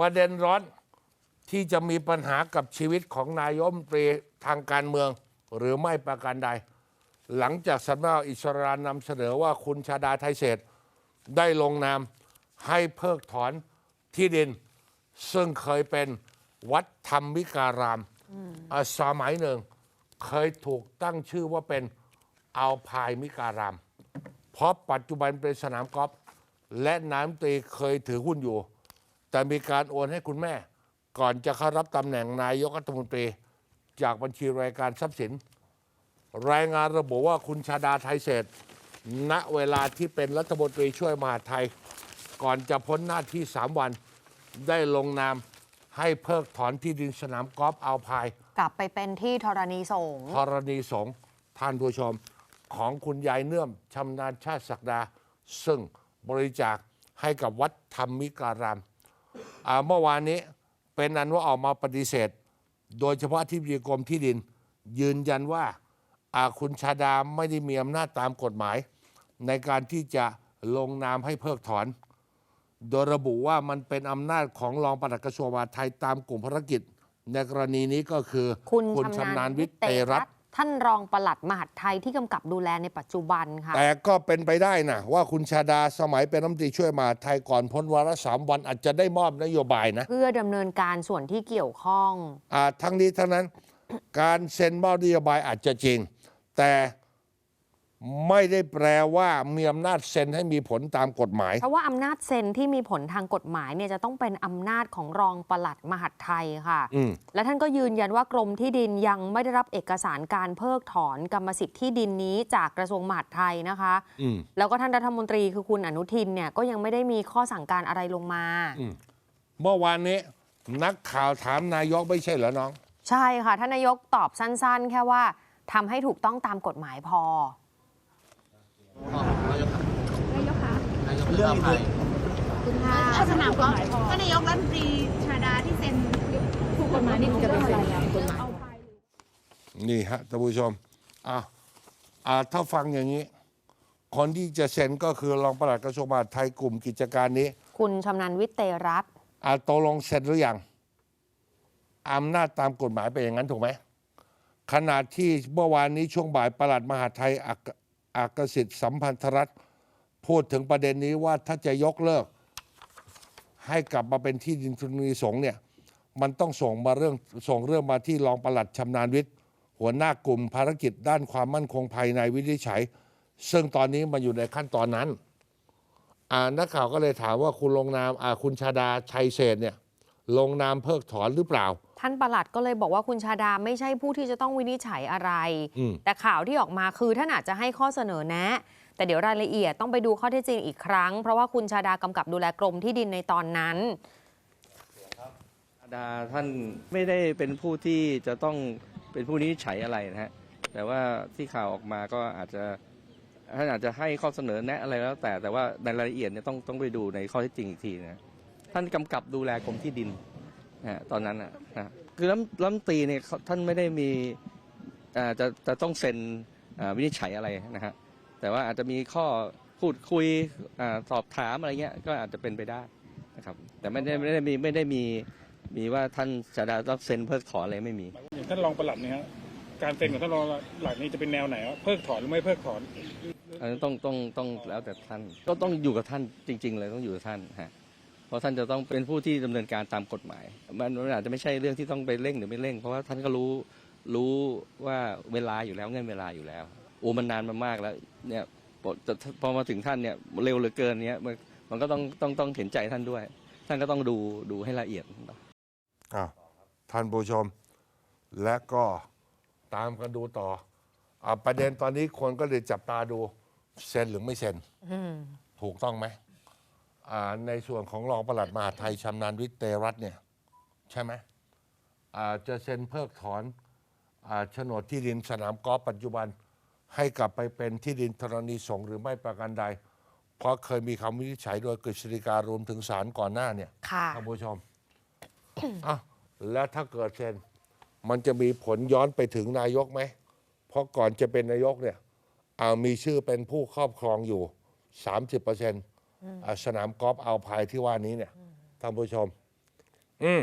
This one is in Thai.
ประเด็นร้อนที่จะมีปัญหากับชีวิตของนายมตรีทางการเมือง หรือไม่ประการใด หลังจากสำนักอิสรานำเสนอว่าคุณชาดาไทยเศษได้ลงนามให้เพิกถอนที่ดิน ซึ่งเคยเป็นวัดธรรมิการามอะสมัยหนึ่ง เคยถูกตั้งชื่อว่าเป็นอัลพายมิการาม เพราะปัจจุบันเป็นสนามกอล์ฟและนายตรีเคยถือหุ้นอยู่ แต่มีการโอนให้คุณแม่ ก่อนจะเข้ารับตำแหน่งนายกรัฐมนตรี จากบัญชีรายการทรัพย์สิน รายงานระบุว่าคุณชาดาไทยเศรษฐ์ณเวลาที่เป็นรัฐมนตรีช่วยมหาดไทย ก่อนจะพ้นหน้าที่ 3 วันได้ลงนามให้เพิกถอนที่ดินสนามกอล์ฟอัลพายกลับไปเป็นที่ธรณีสงฆ์ธรณีสงฆ์ท่านผู้ชมของคุณยายเนื่อมชำนาญชาติศักดา ซึ่งบริจาคให้กับวัดธรรมิการาม อ่าเมื่อวานนี้เป็นอันว่าออกมาปฏิเสธ โดยเฉพาะที่ดีกรมที่ดิน ยืนยันว่าอ่าคุณชาดาไม่ได้มีอำนาจตามกฎหมาย ในการที่จะลงนามให้เพิกถอน โดยระบุว่ามันเป็นอำนาจของรองปลัดกระทรวงมหาดไทยตามกลุ่มภารกิจ ในกรณีนี้ก็คือคุณชำนาญวิทย์เตรัตน์ ท่านรองปลัดมหาดไทยที่กำกับดูแลในปัจจุบันค่ะ แต่ก็เป็นไปได้นะว่าคุณชาดาสมัยเป็นรัฐมนตรีช่วยมหาดไทยก่อนพ้นวาระสามวันอาจจะได้มอบนโยบายนะเพื่อดำเนินการส่วนที่เกี่ยวข้อง อ่าทั้งนี้ทั้งนั้น การเซ็นมอบนโยบายอาจจะจริง แต่ ไม่ได้แปลว่ามีอำนาจเซ็นให้มีผลตามกฎหมาย เพราะว่าอำนาจเซ็นที่มีผลทางกฎหมายเนี่ยจะต้องเป็นอำนาจของรองปลัดมหาดไทยค่ะ อืม และท่านก็ยืนยันว่ากรมที่ดินยังไม่ได้รับเอกสารการเพิกถอนกรรมสิทธิ์ที่ดินนี้จากกระทรวงมหาดไทยนะคะ อืม แล้วก็ท่านรัฐมนตรีคือคุณอนุทินเนี่ยก็ยังไม่ได้มีข้อสั่งการอะไรลงมา เมื่อวานนี้ นักข่าวถามนายกไม่ใช่เหรอน้อง ใช่ค่ะท่านนายกตอบสั้นๆ แค่ว่าทำให้ถูกต้องตามกฎหมายพอ เรื่องนี้ถ้าสนามกอล์ฟก็นายกรัฐมนตรีชาดาที่เซ็นถูกกฎหมายนี่คือเรื่องอะไรอะกฎหมายนี่ฮะท่านผู้ชมอ่าอ่าถ้าฟังอย่างนี้ คนที่จะเซ็นก็คือรองปลัดกระทรวงมหาดไทยกลุ่มกิจการนี้ คุณชำนาญวิทย์เตรัตน์อาตกลงเสร็จหรือยังอำนาจตามกฎหมายเป็นอย่างนั้นถูกไหมขณะที่เมื่อวานนี้ช่วงบ่ายประหลัดมหาดไทย อักสิทธิ์สัมพันธรัฐพูดถึงประเด็นนี้ว่าถ้าจะยกเลิก ให้กลับมาเป็นที่ดินทุนสงเนี่ยมันต้องส่งมาเรื่องส่งเรื่องมาที่รองปลัดชำนาญวิทย์ หัวหน้ากลุ่มภารกิจด้านความมั่นคงภายในวินิจฉัย ซึ่งตอนนี้มันอยู่ในขั้นตอนนั้นอ่านักข่าวก็เลยถามว่าคุณลงนามอ่าคุณชาดาชัยเศษเนี่ย ลงนามเพิกถอนหรือเปล่า ท่านปลัดก็เลยบอกว่าคุณชาดาไม่ใช่ผู้ที่จะต้องวินิจฉัยอะไร อืม แต่ข่าวที่ออกมาคือท่านอาจจะให้ข้อเสนอแนะ แต่เดี๋ยวรายละเอียดต้องไปดูข้อเท็จจริงอีกครั้ง เพราะว่าคุณชาดากำกับดูแลกรมที่ดินในตอนนั้น ดาท่านไม่ได้เป็นผู้ที่จะต้องเป็นผู้นิจฉัยอะไรนะฮะแต่ว่าที่ข่าวออกมาก็อาจจะท่านอาจจะให้ข้อเสนอแนะอะไรแล้วแต่แต่ว่าในรายละเอียดเนี่ยต้องต้องไปดูในข้อเท็จจริงอีกทีนะ ท่านกำกับดูแลกรมที่ดินนะฮะตอนนั้นนะนะคือรัฐรัฐมนตรีเนี่ยเขาท่านไม่ได้มีอ่าจะจะต้องเซ็นอ่าวินิจฉัยอะไรนะฮะแต่ว่าอาจจะมีข้อพูดคุยอาสอบถามอะไรเงี้ยก็อาจจะเป็นไปได้นะครับ แต่ไม่ได้ไม่ได้มีไม่ได้มีมีว่าท่านชาดาต้องเซ็นเพิกถอนอะไรไม่มีอย่างท่านรองปลัดเนี่ยฮะการเซ็นของท่านรองปลัดนี่จะเป็นแนวไหนครับเพิกถอนหรือไม่เพิกถอนอันนั้นต้องต้องต้องแล้วแต่ท่านก็ต้องอยู่กับท่านจริง ๆ เลยต้องอยู่กับท่านฮะ เพราะท่านจะต้องเป็นผู้ที่ดำเนินการตามกฎหมายมันมันอาจจะไม่ใช่เรื่องที่ต้องไปเร่งหรือไม่เร่ง เพราะว่าท่านก็รู้รู้ว่าเวลาอยู่แล้วเงื่อนเวลาอยู่แล้วโอ้มันนานมามากแล้วเนี่ยพอจะพอมาถึงท่านเนี่ยเร็วเหลือเกินเนี้ยมันมันก็ต้องต้องต้องเห็นใจท่านด้วย ท่านก็ต้องดูดูให้ละเอียดอ้าวท่านผู้ชม และก็ตามกันดูต่ออาประเด็นตอนนี้คนก็เลยจับตาดูเซ็นหรือไม่เซ็นถูกต้องไหม อ่าในส่วนของรองปลัดมหาดไทยชำนาญวิทย์เตรัตน์เนี่ย ใช่ไหมอ่าจะเซ็นเพิกถอนอาโฉนดที่ดินสนามกอล์ฟปัจจุบันให้กลับไปเป็นที่ดินธรณีสงฆ์หรือไม่ประการใด เพราะเคยมีคำวินิจฉัยโดยกฤษฎีการวมถึงศาลก่อนหน้าเนี่ยค่ะ ท่านผู้ชม อะแล้วถ้าเกิดเซ็น มันจะมีผลย้อนไปถึงนายกไหม เพราะก่อนจะเป็นนายกเนี่ยเอามีชื่อเป็นผู้ครอบครองอยู่ 30%อะ สนามกอล์ฟเอาพายที่ว่านี้เนี่ยท่านผู้ชม อืม